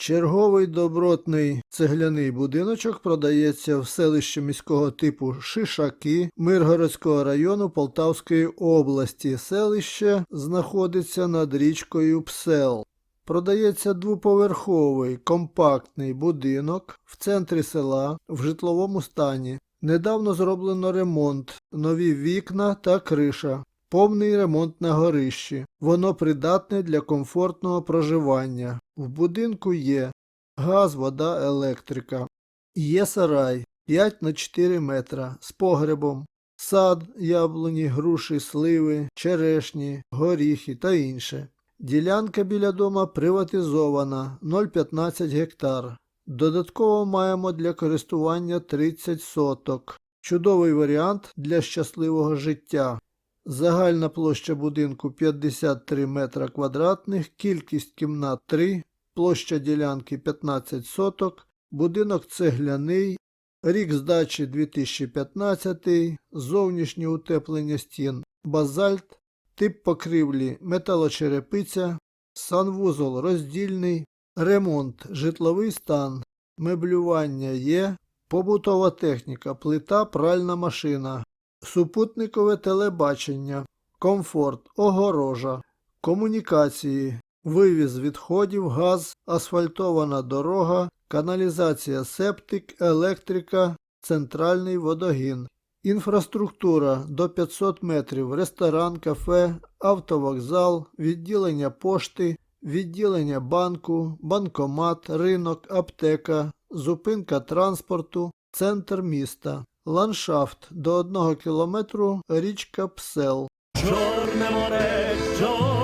Черговий добротний цегляний будиночок продається в селищі міського типу Шишаки Миргородського району Полтавської області. Селище знаходиться над річкою Псел. Продається двоповерховий компактний будинок в центрі села в житловому стані. Недавно зроблено ремонт, нові вікна та криша. Повний ремонт на горищі. Воно придатне для комфортного проживання. В будинку є газ, вода, електрика. Є сарай 5 на 4 метра з погребом, сад, яблуні, груші, сливи, черешні, горіхи та інше. Ділянка біля дома приватизована 0,15 гектар. Додатково маємо для користування 30 соток. Чудовий варіант для щасливого життя. Загальна площа будинку 53 метра квадратних, кількість кімнат 3, площа ділянки 15 соток, будинок цегляний, рік здачі 2015, зовнішнє утеплення стін базальт, тип покрівлі металочерепиця, санвузол роздільний, ремонт, житловий стан, меблювання є, побутова техніка, плита, пральна машина, супутникове телебачення, комфорт, огорожа, комунікації, вивіз відходів, газ, асфальтована дорога, каналізація септик, електрика, центральний водогін. Інфраструктура до 500 метрів, ресторан, кафе, автовокзал, відділення пошти, відділення банку, банкомат, ринок, аптека, зупинка транспорту, центр міста, ландшафт до 1 кілометру річка Псел. Чорне море, чорне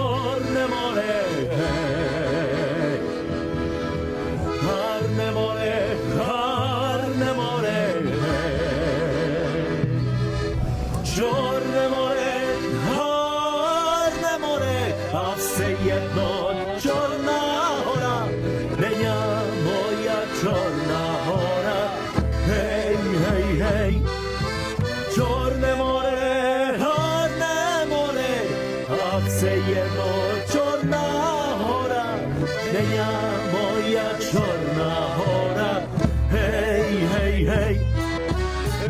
все єдно. Чорна гора, неня моя чорна гора, гей, гей, гей. Чорне море, гарне море, а все єдно. Чорна гора, неня моя чорна гора, гей, гей, гей,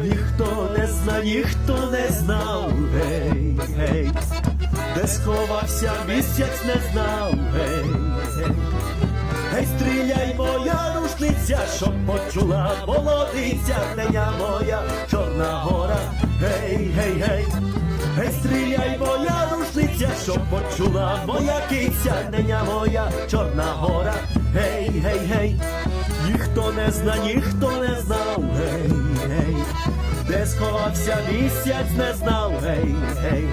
ніхто не зна, ніхто не знав, гей, де сховався місяць не знав, гей, гей. Стріляй, моя рушниця, щоб почула молодиця, неня моя чорна гора, гей, гей, гей, гей, стріляй, моя рушниця, щоб почула моя киця, неня моя чорна гора, гей, гей, гей, ніхто не зна, ніхто не знав, гей, гей, де сховався місяць, не знав, гей, гей.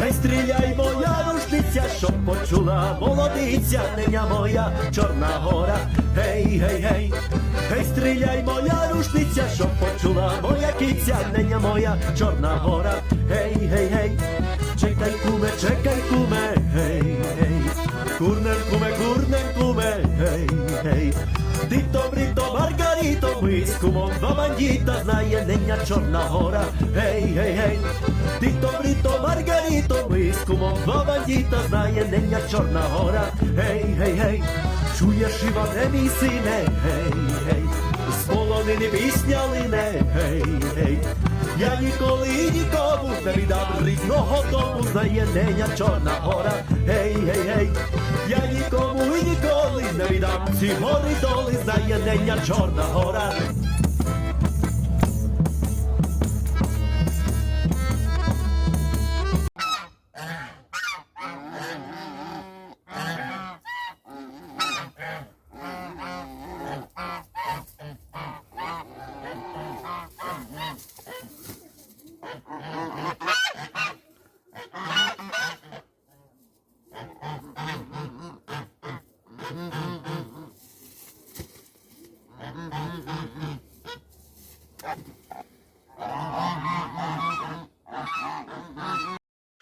Гей, стріляй, моя рушниця, щоб почула молодиця, неня моя чорна гора, гей, гей, гей, гей, стріляй, моя рушниця, щоб почула моя киця, неня моя чорна гора, гей, гей, гей, чекай, куме, чекай, куме, гей, гей, курнем, куме, курнем, куме, гей, гей. Дито, брито, Кумом два бандіта, знає неня Чорна гора, гей, гей, гей. Дито, брито, Маргаріто, кумом два бандіта, знає неня Чорна гора, гей, гей, гей. Чуєш, Іване, мій сине, гей, гей. З не пісня лине, гей, гей. Я ніколи нікому не віддам рідного дому, знає неня Чорна гора, гей, гей, гей. Я нікому і ніколи не віддам ці гори доли, знає неня Чорна гора.